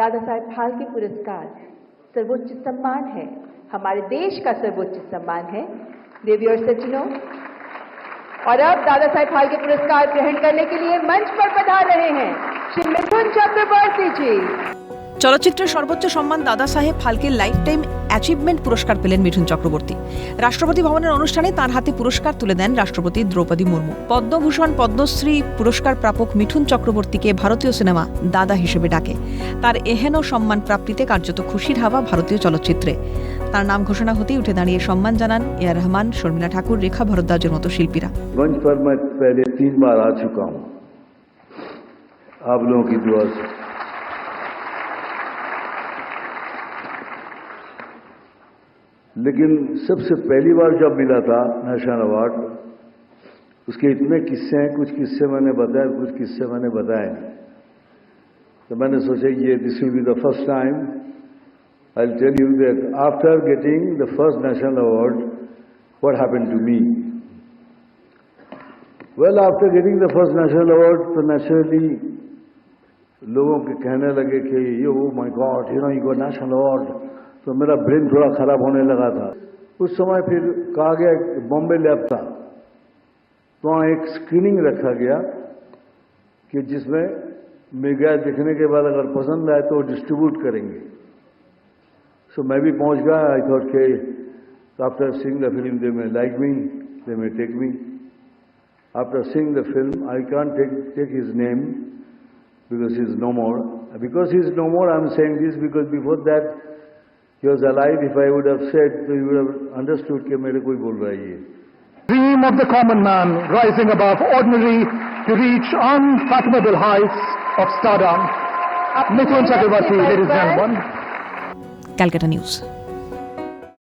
दादा साहेब फाल्के पुरस्कार, सर्वोच्च सम्मान है। हमारे देश का सर्वोच्च सम्मान है। देवी और सज्जनों, और अब दादा साहेब फाल्के पुरस्कार ग्रहण करने के लिए मंच पर पधार रहे हैं श्री मिथुन चक्रवर्ती जी। চলচ্চিত্রের সর্বোচ্চ সম্মান দাদা সাহেব ফালকে লাইফ টাইম অ্যাচিভমেন্ট পুরস্কার পেলেন মিঠুন চক্রবর্তী রাষ্ট্রপতি ভবনের অনুষ্ঠানে তার হাতে পুরস্কার তুলে দেন রাষ্ট্রপতি দ্রৌপদী মুর্মু পদ্মভূষণ পদ্মশ্রী পুরস্কার প্রাপক মিঠুন চক্রবর্তীকে ভারতীয় সিনেমা দাদা হিসেবে ডাকে তার এহেন সম্মান প্রাপ্তিতে কার্যত খুশির হাওয়া ভারতীয় চলচ্চিত্রে তার নাম ঘোষণা হতেই উঠে দাঁড়িয়ে সম্মান জানান এ আর রহমান শর্মিলা ঠাকুর রেখা ভরদ্বাজের মতো শিল্পীরা मंच पर मैं पहले तीन बार आ चुका हूं आप लोगों की दुआ से लेकिन सबसे पहली बार जब मिला था नेशनल अवार्ड उसके इतने किस्से हैं कुछ किस्से मैंने बताए कुछ किस्से मैंने बताए तो मैंने सोचा ये this will be the first time I tell you that after getting the first national award what happened to me? Well, after getting the first national award, तो naturally लोगों के कहने लगे कि yo my god you know you got national award तो मेरा brain थोड़ा खराब होने लगा था। उस समय फिर कहा गया बॉम्बे लैब था। तो वहाँ एक स्क्रीनिंग रखा गया कि जिसमें मैं गया देखने के बाद अगर पसंद आए तो डिस्ट्रीब्यूट करेंगे। सो मैं भी पहुँच गया। आई थॉट के after seeing the film they may like me they may take me After seeing the film, I can't take, take his name because he's no more. Because he's no more, I'm saying this because before that, He was alive. If I would have said, so you would have understood Dream of the common man rising above ordinary to reach unfathomable heights of stardom. Mithun Chakrabarti, ladies and gentlemen. Calcutta News.